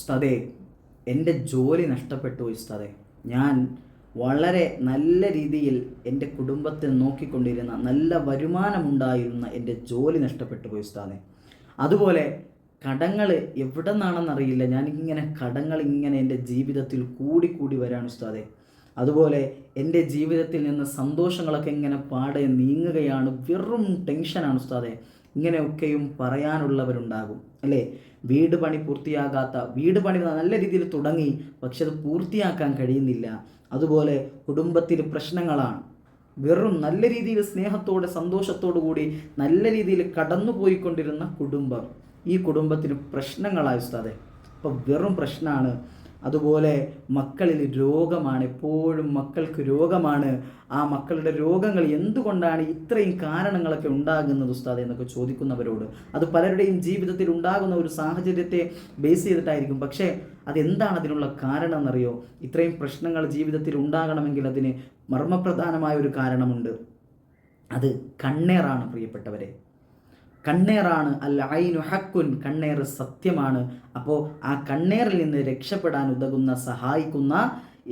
ഉസ്താദേ എന്റെ ജോലി നഷ്ടപ്പെട്ടു ഉസ്താദേ. ഞാൻ വളരെ നല്ല രീതിയിൽ എന്റെ കുടുംബത്തെ നോക്കിക്കൊണ്ടിരുന്ന നല്ല വരുമാനമുണ്ടായിരുന്ന എന്റെ ജോലി നഷ്ടപ്പെട്ടു പോയി ഉസ്താദെ. അതുപോലെ കടങ്ങൾ എവിടെ നിന്നാണെന്നറിയില്ല ഞാനിങ്ങനെ കടങ്ങൾ ഇങ്ങനെ എന്റെ ജീവിതത്തിൽ കൂടിക്കൂടി വരാണ് ഉസ്താദെ. അതുപോലെ എന്റെ ജീവിതത്തിൽ നിന്ന് സന്തോഷങ്ങളൊക്കെ ഇങ്ങനെ പാടെ നീങ്ങുകയാണ്. വെറും ടെൻഷനാണ് ഉസ്താദെ. ഇങ്ങനെയൊക്കെയും പറയാനുള്ളവരുണ്ടാകും അല്ലേ? വീട് പണി പൂർത്തിയാകാത്ത വീട് പണി നല്ല രീതിയിൽ തുടങ്ങി പക്ഷെ അത് പൂർത്തിയാക്കാൻ കഴിയുന്നില്ല. അതുപോലെ കുടുംബത്തിൽ പ്രശ്നങ്ങളാണ്. വെറും നല്ല രീതിയിൽ സ്നേഹത്തോടെ സന്തോഷത്തോടു കൂടി നല്ല രീതിയിൽ കടന്നുപോയിക്കൊണ്ടിരുന്ന കുടുംബം. ഈ കുടുംബത്തിന് പ്രശ്നങ്ങളായി ഉസ്താദെ. അപ്പോൾ വെറും പ്രശ്നമാണ് അതുപോലെ മക്കളിൽ രോഗമാണ് എപ്പോഴും മക്കൾക്ക് രോഗമാണ്. ആ മക്കളുടെ രോഗങ്ങൾ എന്തുകൊണ്ടാണ് ഇത്രയും കാരണങ്ങളൊക്കെ ഉണ്ടാകുന്നത് ഉസ്താദ് എന്നൊക്കെ ചോദിക്കുന്നവരോട്? അത് പലരുടെയും ജീവിതത്തിൽ ഉണ്ടാകുന്ന ഒരു സാഹചര്യത്തെ ബേസ് ചെയ്തിട്ടായിരിക്കും. പക്ഷേ അതെന്താണ് അതിനുള്ള കാരണം എന്നറിയോ ഇത്രയും പ്രശ്നങ്ങൾ ജീവിതത്തിൽ ഉണ്ടാകണമെങ്കിൽ അതിന് മർമ്മപ്രധാനമായ ഒരു കാരണമുണ്ട്. അത് കണ്ണേറാണ് പ്രിയപ്പെട്ടവരെ. കണ്ണേറാണ് അല്ല ഐനു ഹക്കുൻ കണ്ണേർ സത്യമാണ്. അപ്പോൾ ആ കണ്ണേറിൽ നിന്ന് രക്ഷപ്പെടാൻ ഉതകുന്ന സഹായിക്കുന്ന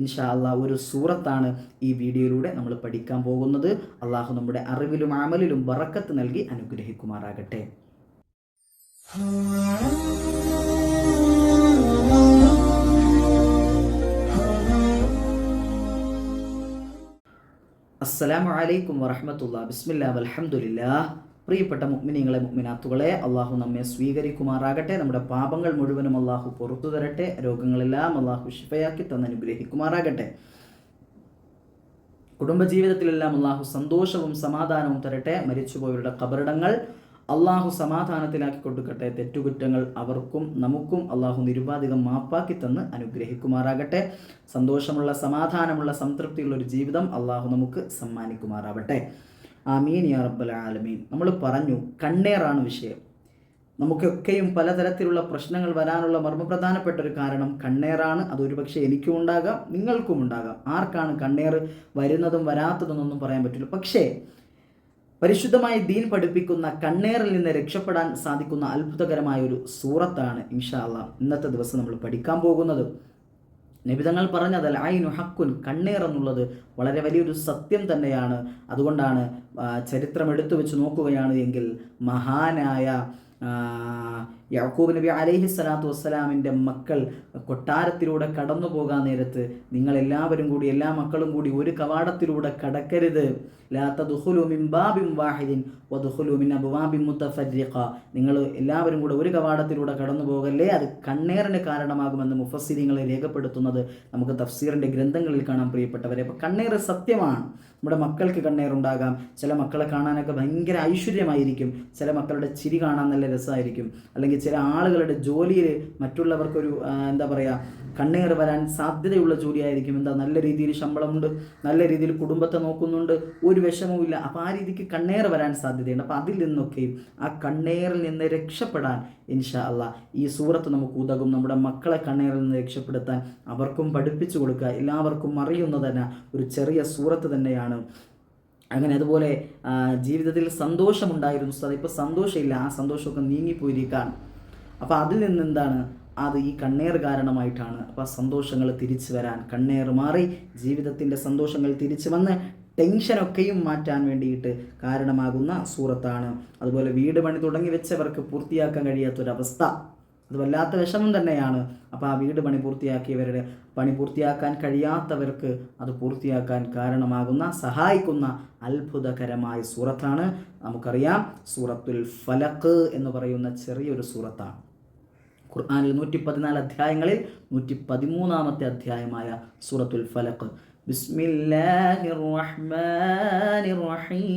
ഇൻഷാ അള്ളാഹ് ഒരു സൂറത്താണ് ഈ വീഡിയോയിലൂടെ നമ്മൾ പഠിക്കാൻ പോകുന്നത്. അള്ളാഹു നമ്മുടെ അറിവിലും അമലിലും ബറക്കത്ത് നൽകി അനുഗ്രഹിക്കുമാറാകട്ടെ. അസ്സലാമു അലൈക്കും വറഹമത്തുള്ള ബിസ്മില്ലാ വൽഹംദുലില്ലാ പ്രിയപ്പെട്ട മുഗ്മിനിങ്ങളെ മുഗ്മിനാത്തുകളെ അള്ളാഹു നമ്മെ സ്വീകരിക്കുമാറാകട്ടെ. നമ്മുടെ പാപങ്ങൾ മുഴുവനും അള്ളാഹു പുറത്തു തരട്ടെ. രോഗങ്ങളെല്ലാം അള്ളാഹു ശിഫയാക്കി തന്നനുഗ്രഹിക്കുമാറാകട്ടെ കുടുംബജീവിതത്തിലെല്ലാം അള്ളാഹു സന്തോഷവും സമാധാനവും തരട്ടെ. മരിച്ചുപോയവരുടെ കബറിടങ്ങൾ അള്ളാഹു സമാധാനത്തിലാക്കി കൊടുക്കട്ടെ. തെറ്റുകുറ്റങ്ങൾ അവർക്കും നമുക്കും അള്ളാഹു നിരുപാധികം മാപ്പാക്കി തന്ന് അനുഗ്രഹിക്കുമാറാകട്ടെ. സന്തോഷമുള്ള സമാധാനമുള്ള സംതൃപ്തിയുള്ള ഒരു ജീവിതം അള്ളാഹു നമുക്ക് സമ്മാനിക്കുമാറാവട്ടെ. ആമീൻ യാ റബ്ബൽ ആലമീൻ. നമ്മൾ പറഞ്ഞു കണ്ണേറാണ് വിഷയം. നമുക്കൊക്കെയും പലതരത്തിലുള്ള പ്രശ്നങ്ങൾ വരാനുള്ള മർമ്മപ്രധാനപ്പെട്ട ഒരു കാരണം കണ്ണേറാണ്. അത് ഒരുപക്ഷെ എനിക്കും ഉണ്ടാകാം നിങ്ങൾക്കും ഉണ്ടാകാം. ആർക്കാണ് കണ്ണേർ വരുന്നതും വരാത്തതെന്നൊന്നും പറയാൻ പറ്റില്ല. പക്ഷേ പരിശുദ്ധമായി ദീൻ പഠിപ്പിക്കുന്ന കണ്ണേറിൽ നിന്ന് രക്ഷപ്പെടാൻ സാധിക്കുന്ന അത്ഭുതകരമായ ഒരു സൂറത്താണ് ഇൻഷാല്ല ഇന്നത്തെ ദിവസം നമ്മൾ പഠിക്കാൻ പോകുന്നത്. നിബിതങ്ങൾ പറഞ്ഞത് ഐനു ഹക്കുൻ കണ്ണേർ എന്നുള്ളത് വളരെ വലിയൊരു സത്യം തന്നെയാണ്. അതുകൊണ്ടാണ് ചരിത്രം എടുത്തു വെച്ച് നോക്കുകയാണ് എങ്കിൽ മഹാനായ യാക്കൂബ് നബി അലൈഹി സ്വലാത്തു വസ്സലാമിന്റെ മക്കൾ കൊട്ടാരത്തിലൂടെ കടന്നു പോകാൻ നേരത്ത് നിങ്ങളെല്ലാവരും കൂടി എല്ലാ മക്കളും കൂടി ഒരു കവാടത്തിലൂടെ കടക്കരുത്. നിങ്ങൾ എല്ലാവരും കൂടെ ഒരു കവാടത്തിലൂടെ കടന്നു പോകല്ലേ? അത് കണ്ണേറിന് കാരണമാകുമെന്ന് മുഫസ്സിരിങ്ങളെ രേഖപ്പെടുത്തുന്നത് നമുക്ക് തഫ്സീറിന്റെ ഗ്രന്ഥങ്ങളിൽ കാണാൻ പ്രിയപ്പെട്ടവരെ. അപ്പോൾ കണ്ണേർ സത്യമാണ്. നമ്മുടെ മക്കൾക്ക് കണ്ണേറുണ്ടാകാം. ചില മക്കളെ കാണാനൊക്കെ ഭയങ്കര ഐശ്വര്യമായിരിക്കും. ചില മക്കളുടെ ചിരി കാണാൻ നല്ല രസമായിരിക്കും. അല്ലെങ്കിൽ ചില ആളുകളുടെ ജോലിയിൽ മറ്റുള്ളവർക്കൊരു എന്താ പറയുക കണ്ണീർ വരാൻ സാധ്യതയുള്ള ജോലിയായിരിക്കും. എന്താ നല്ല രീതിയിൽ ശമ്പളമുണ്ട് നല്ല രീതിയിൽ കുടുംബത്തെ നോക്കുന്നുണ്ട് ഒരു വിഷമവും ഇല്ല. അപ്പോൾ ആ രീതിക്ക് കണ്ണേർ വരാൻ സാധ്യതയുണ്ട്. അപ്പോൾ അതിൽ നിന്നൊക്കെയും ആ കണ്ണേറിൽ നിന്ന് രക്ഷപ്പെടാൻ ഇൻഷാ അല്ല ഈ സൂറത്ത് നമുക്ക് ഉതകും. നമ്മുടെ മക്കളെ കണ്ണേറിൽ നിന്ന് രക്ഷപ്പെടുത്താൻ അവർക്കും പഠിപ്പിച്ചു കൊടുക്കുക. എല്ലാവർക്കും അറിയുന്ന തന്നെ ഒരു ചെറിയ സൂറത്ത് തന്നെയാണ് അങ്ങനെ അതുപോലെ ജീവിതത്തിൽ സന്തോഷമുണ്ടായിരുന്നു ഉസ്താദ്. ഇപ്പോൾ സന്തോഷമില്ല ആ സന്തോഷമൊക്കെ നീങ്ങിപ്പോയിരിക്കുകയാണ് അപ്പോൾ അതിൽ നിന്ന് എന്താണ് അത് ഈ കണ്ണേർ കാരണമായിട്ടാണ്. അപ്പോൾ സന്തോഷങ്ങൾ തിരിച്ചു വരാൻ കണ്ണേർ മാറി ജീവിതത്തിന്റെ സന്തോഷങ്ങൾ തിരിച്ചു വന്ന് ടെൻഷനൊക്കെയും മാറ്റാൻ വേണ്ടിയിട്ട് കാരണമാകുന്ന സൂറത്താണ്. അതുപോലെ വീട് പണി തുടങ്ങി വെച്ചവർക്ക് പൂർത്തിയാക്കാൻ കഴിയാത്തൊരവസ്ഥ. അത് വല്ലാത്ത വിഷമം തന്നെയാണ്. അപ്പോൾ ആ വീട് പണി പൂർത്തിയാക്കിയവരുടെ പണി പൂർത്തിയാക്കാൻ കഴിയാത്തവർക്ക് അത് പൂർത്തിയാക്കാൻ കാരണമാകുന്ന സഹായിക്കുന്ന അത്ഭുതകരമായ സൂറത്താണ്. നമുക്കറിയാം സൂറത്തുൽ ഫലക്ക് എന്ന് പറയുന്ന ചെറിയൊരു സൂറത്താണ്. ഖുർആാനിൽ നൂറ്റി പതിനാല് അധ്യായങ്ങളിൽ നൂറ്റി പതിമൂന്നാമത്തെ അധ്യായമായ സൂറത്തുൽ ഫലക്ക് ബിസ്മില്ലാഹിർ റഹ്മാനിർ റഹീം.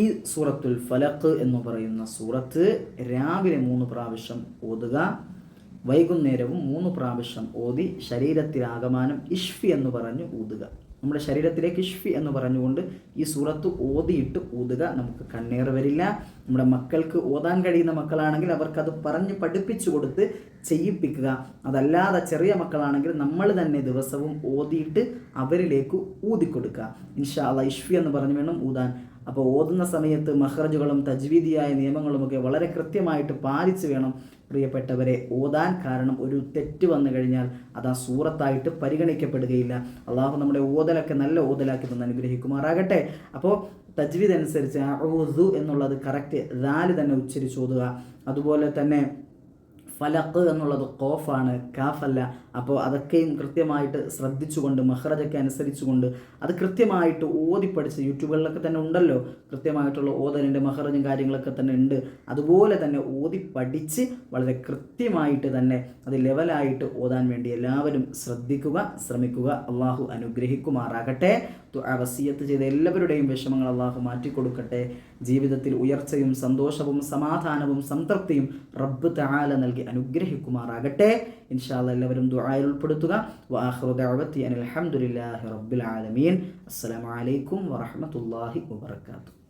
ഈ സൂറത്തുൽ ഫലക്ക് എന്ന് പറയുന്ന സൂറത്ത് രാവിലെ മൂന്ന് പ്രാവശ്യം ഓതുക വൈകുന്നേരവും മൂന്ന് പ്രാവശ്യം ഓതി ശരീരത്തിലാകമാനം ഇഷ്ഫി എന്ന് പറഞ്ഞ് ഊതുക. നമ്മുടെ ശരീരത്തിലേക്ക് ഇഷ്ഫി എന്ന് പറഞ്ഞുകൊണ്ട് ഈ സൂറത്ത് ഓതിയിട്ട് ഊതുക നമുക്ക് കണ്ണേർ വരില്ല. നമ്മുടെ മക്കൾക്ക് ഓതാൻ കഴിയുന്ന മക്കളാണെങ്കിൽ അവർക്കത് പറഞ്ഞ് പഠിപ്പിച്ചു കൊടുത്ത് ചെയ്യിപ്പിക്കുക. അതല്ലാതെ ചെറിയ മക്കളാണെങ്കിൽ നമ്മൾ തന്നെ ദിവസവും ഓതിയിട്ട് അവരിലേക്ക് ഊതിക്കൊടുക്കുക. ഇൻഷാ അല്ല ഇഷ്ഫി എന്ന് പറഞ്ഞു വേണം ഊതാൻ. അപ്പോൾ ഓതുന്ന സമയത്ത് മഹ്റജുകളും തജ്വീദിയായ നിയമങ്ങളുമൊക്കെ വളരെ കൃത്യമായിട്ട് പാലിച്ചു വേണം പ്രിയപ്പെട്ടവരെ ഓതാൻ കാരണം ഒരു തെറ്റ് വന്നു കഴിഞ്ഞാൽ അത് ആ സൂറത്തായിട്ട് പരിഗണിക്കപ്പെടുകയില്ല. അള്ളാഹു നമ്മുടെ ഓതലൊക്കെ നല്ല ഓതലാക്കി തന്നെ അനുഗ്രഹിക്കുമാറാകട്ടെ. അപ്പോൾ തജ്വീദ് അനുസരിച്ച് ഊദു എന്നുള്ളത് കറക്റ്റ് ദാൽ തന്നെ ഉച്ചരിച്ചോതുക അതുപോലെ തന്നെ ഫലക്ക് എന്നുള്ളത് കോഫാണ് കാഫല്ല. അപ്പോൾ അതൊക്കെയും കൃത്യമായിട്ട് ശ്രദ്ധിച്ചുകൊണ്ട് മഹ്റജൊക്കെ അനുസരിച്ചുകൊണ്ട് അത് കൃത്യമായിട്ട് ഓതിപ്പഠിച്ച് യൂട്യൂബുകളിലൊക്കെ തന്നെ ഉണ്ടല്ലോ. കൃത്യമായിട്ടുള്ള ഓതലിന്റെ മഹ്റജും കാര്യങ്ങളൊക്കെ തന്നെ ഉണ്ട്. അതുപോലെ തന്നെ ഓതി പഠിച്ച് വളരെ കൃത്യമായിട്ട് തന്നെ അത് ലെവലായിട്ട് ഓതാൻ വേണ്ടി എല്ലാവരും ശ്രദ്ധിക്കുക ശ്രമിക്കുക. അള്ളാഹു അനുഗ്രഹിക്കുമാറാകട്ടെ. വസീയത്ത് ചെയ്ത എല്ലാവരുടെയും വിഷമങ്ങൾ അള്ളാഹു മാറ്റിക്കൊടുക്കട്ടെ. ജീവിതത്തിൽ ഉയർച്ചയും സന്തോഷവും സമാധാനവും സംതൃപ്തിയും റബ്ബ് താല നൽകി അനുഗ്രഹിക്കുമാറാകട്ടെ. ഇൻഷാല്ല എല്ലാവരും ദുആയിൽ ഉൾപ്പെടുത്തുക. റബ്ബിൽ ആലമീൻ. അസ്സലാമു അലൈക്കും വറഹ്മത്തുള്ളാഹി വബറകാതുഹു.